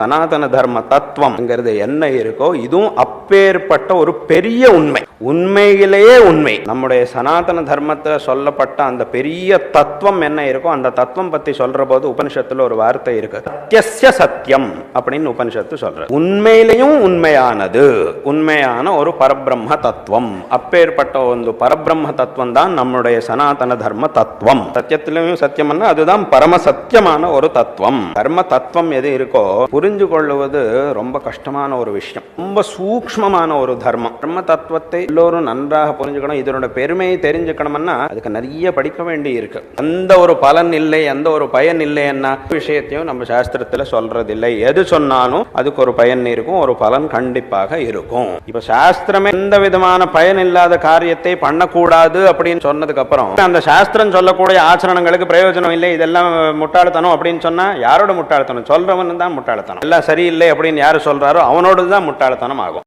சனாதன தர்ம தத்துவம்ங்கிறது என்ன இருக்கோ இதுவும் அப்பேற்பட்ட ஒரு பெரிய உண்மை. உண்மையிலேயே உண்மை. நம்முடைய சனாதன தர்மத்தில் சொல்லப்பட்ட அந்த பெரிய தத்துவம் என்ன இருக்கோ அந்த தத்துவம் பத்தி சொல்ற போது உபனிஷத்துல ஒரு வார்த்தை இருக்கு. சத்தியஸ்ய சத்தியம் அப்படின்னு உபனிஷத்து சொல்ற உண்மையிலையும் உண்மையானது. உண்மையான ஒரு பரபிரம்ம தத்துவம். அப்பேற்பட்ட ஒரு பரபிரம்ம தத்துவம் தான் நம்முடைய சனாதன தர்ம தத்துவம். சத்தியத்திலையும் சத்தியம்னா அதுதான் பரம சத்தியமான ஒரு தத்துவம். தர்ம தத்துவம் எது இருக்கோ புரிஞ்சு கொள்ளுவது ரொம்ப கஷ்டமான ஒரு விஷயம். ரொம்ப சூக்ஷ்மமான ஒரு தர்மம். தர்ம தத்துவத்தை எல்லோரும் நன்றாக புரிஞ்சுக்கணும். இதனோட பெருமையை தெரிஞ்சுக்கணும்னா அதுக்கு நிறைய படிக்க வேண்டி இருக்கு எந்த ஒரு பலன் இல்லை எந்த ஒரு பயன் இல்லை என்ன விஷயத்தையும் நம்ம சாஸ்திரத்துல சொல்றதில்லை. எது சொன்னாலும் அதுக்கு ஒரு பயன் இருக்கும் ஒரு பலன் கண்டிப்பாக இருக்கும். இப்ப சாஸ்திரமே எந்த விதமான பயன் இல்லாத காரியத்தை பண்ணக்கூடாது அப்படின்னு சொன்னதுக்கு அப்புறம் அந்த சாஸ்திரம் சொல்லக்கூடிய ஆச்சரணங்களுக்கு பிரயோஜனம் இல்லை இதெல்லாம் முட்டாள்தனம் அப்படின்னு சொன்னா யாரோட முட்டாள்தனம்? சொல்றவன் தான் முட்டாள்தனம். எல்லாம் சரியில்லை அப்படின்னு யாரு சொல்றாரோ அவனோடு தான் முட்டாள்தனம் ஆகும்